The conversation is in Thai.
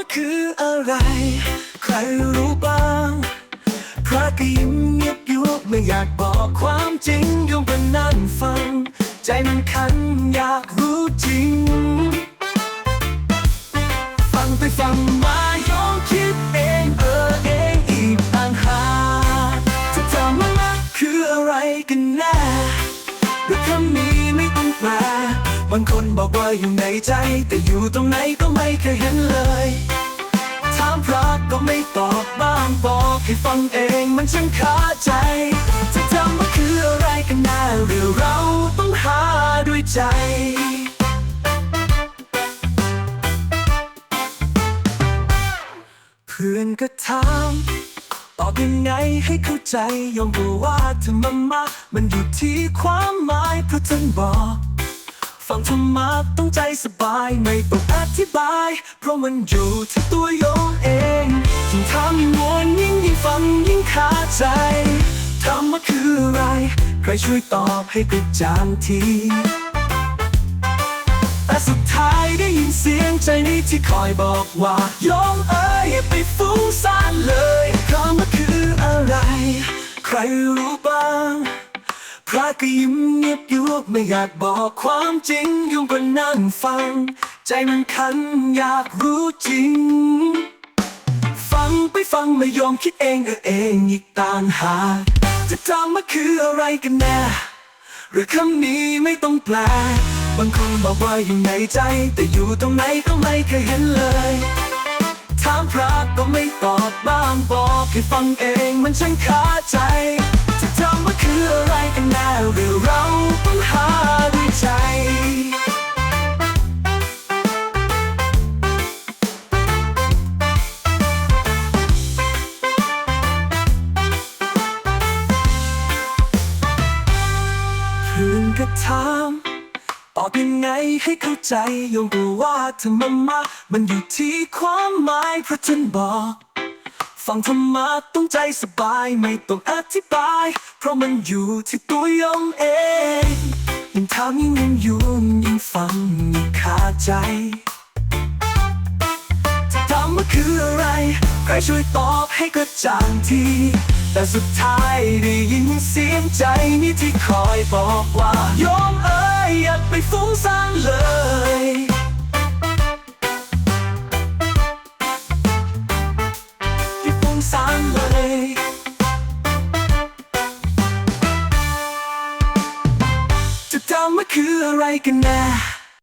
ออะไร ใครรู้บ้างพระก็ยิ้มเงียบยุบไม่อยากบอกความจริงโยมก็นั่งฟัง ใจมันคันอยากรู้จริง ฟังไปฟังมาโยมคิดเองเออเองอีกต่างหากจะทำมันคืออะไรกันแน่หรือคำนี้างคนบอกว่าอยู่ในใจ แต่อยู่ตรงไหนก็ไม่เคยเห็นเลย ถามพระก็ไม่ตอบบ้างบอกให้ฟังเองมันช่างคาใจ จะทำมันคืออะไรกันแน่หรือเราต้องหาด้วยใจเพื่อนก็ถามตอบยังไงให้เข้าใจยอมรู้ว่าเธรรมะมันอยู่ที่ความหมายเพราะท่านบอก ฟังธรรมะต้องใจสบายไม่ต้องอธิบาย เพราะมันอยู่ที่ตัวโยมเองยิ่งทำยิ่งวนยิ่งยิ่งฟังยิ่งคาใจธรรมะคืออะไร ใครช่วยตอบให้กระจ่างทีแต่สุดท้ายได้ยินเสียงใจนี้ที่คอยบอกว่าโยมเอ้ยไปฟุ้งซ่านเลยคำว่าคืออะไร ใครรู้บ้าง พระก็ยิ้มเงียบยุบไม่อยากบอกความจริงโยมก็นั่งฟัง ใจมันคันอยากรู้จริง ฟังไปฟังไม่ยอมคิดเองเออเองอีกต่างหากจะทำมาคืออะไรกันแน่หรือคำนี้ไม่ต้องแปล บางคนบอกว่าอยู่ในใจ แต่อยู่ตรงไหนก็ไม่เคยเห็นเลย ถามพระก็ไม่ตอบบ้างบอกให้ฟังเองมันช่างคาใจ ก็ถามตอบยังไงให้เข้าใจโยมรู้ว่าธรรมะมันอยู่ที่ความหมายเพราะท่านบอก ฟังธรรมะต้องใจสบายไม่ต้องอธิบาย เพราะมันอยู่ที่ตัวโยมเองยิ่งถามยิ่งยิ่งยุ่งยิ่งฟังยิ่งคาใจจะทำว่าคืออะไร ใครช่วยตอบให้กระจ่างทีแต่สุดท้ายได้ยินเสียงใจนี้ที่คอยบอกว่า ไปฟุ้งซ่านเลยอย่ฟุ้งซ่านเลย จะทำว่าคืออะไรกันแน่